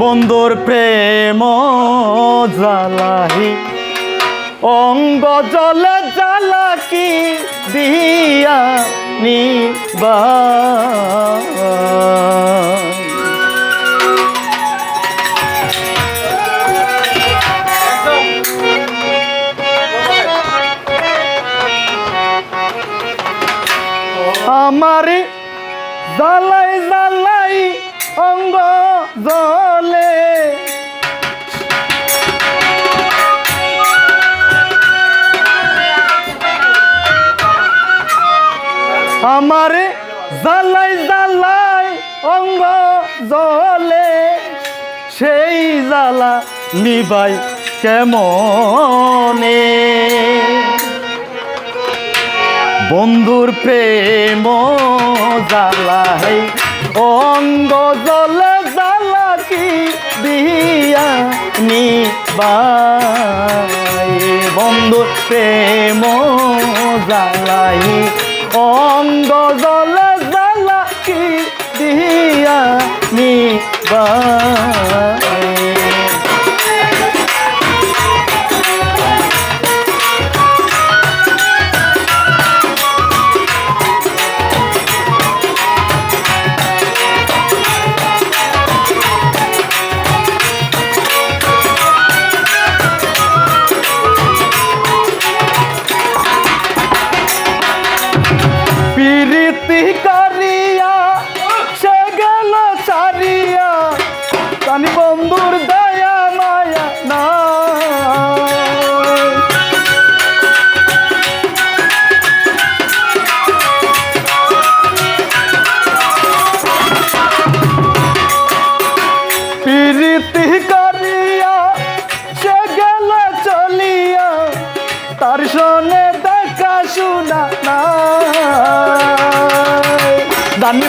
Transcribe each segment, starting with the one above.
বন্ধুর প্রেম জ্বালাহি। অঙ্গ জলে জ্বালা কি দিয়া নিবা। আমারে জ্বালাই জ্বালাই অঙ্গ জলে। আমারে জ্বালাই জ্বালাই অঙ্গ জলে। সেই জ্বালা নিবাই কেমনে? বন্ধুর প্রেম জ্বালাই অঙ্গ জল জালাকি দিয়া নিবাই বন্ধু প্রেম জালাই অঙ্গ জল জালাকি দিয়া নিবাই শোনা নাই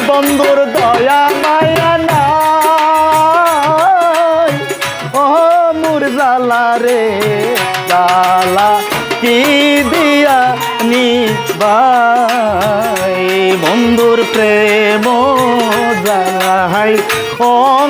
বন্ধুর দয়া, মায়া নাই। ও মুর জালা রে জালা কি দিয়া নিবাই? বন্ধুর প্রেম জালাই অঙ্গ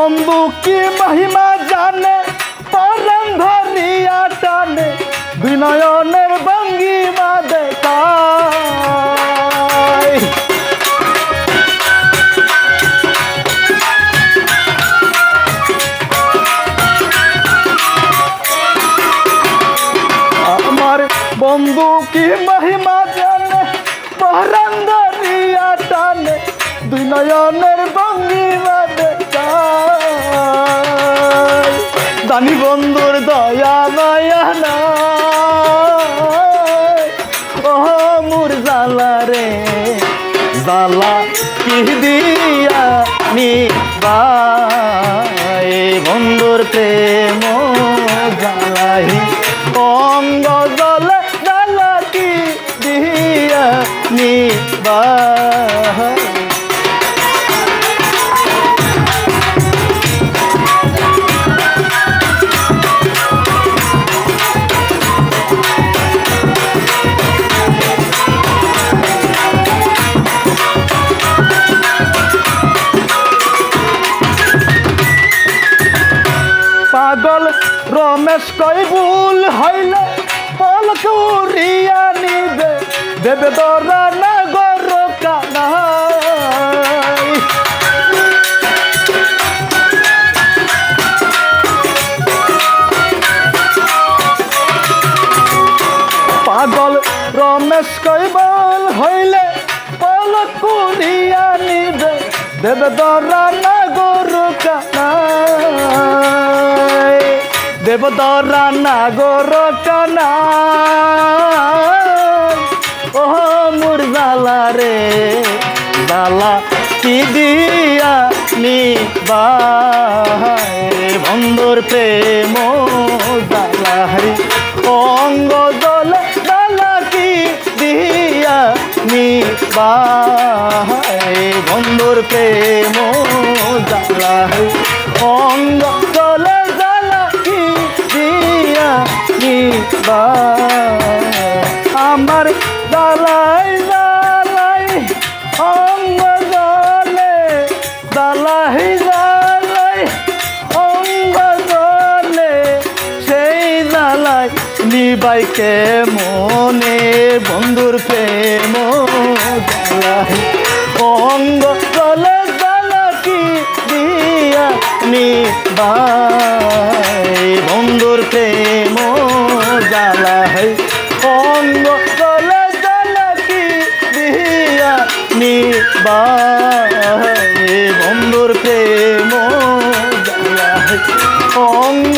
বন্ধু কি মহিমা জানে পরম ধরিয়া টানে বিনয়নের ভঙ্গিমা দেখায় আমার বন্ধু কি মহিমা জানে পরম ধরিয়া টানে দুই নয়নের ভঙ্গিমা দানি বন্ধুর দয়া মায়া নাই। ও মুর জালা রে। জালা কি দিয়া নি বাই বন্ধুর প্রেম জালাই অঙ্গ জলে জালা কি দিয়া নি পাগল রমেশ কই ভুল হইলে? পলক উড়িয়া নিবে, দেবে দরা না গর কানাই পাগল রমেশ কই বল হইলে? পলক উড়িয়া নিবে দেবে দরা না গর কানাই। দেব দরা না গর কানাই। ও মুর জালা রে। জালা কি দিয়া নিবাই? বন্ধুর প্রেম জ্বালাই অঙ্গ দল দালা কি দিয়া নিবাই? বন্ধুর প্রেম জ্বালাই অঙ্গ দল দালা কি দিয়া নিবাই আমার দালাই দালাই অঙ্গ দলে দালাই দালাই অঙ্গ দলে সেই দালাই নিবাইকে মনে বন্ধুর বন্ধুর প্রেম অঙ্গ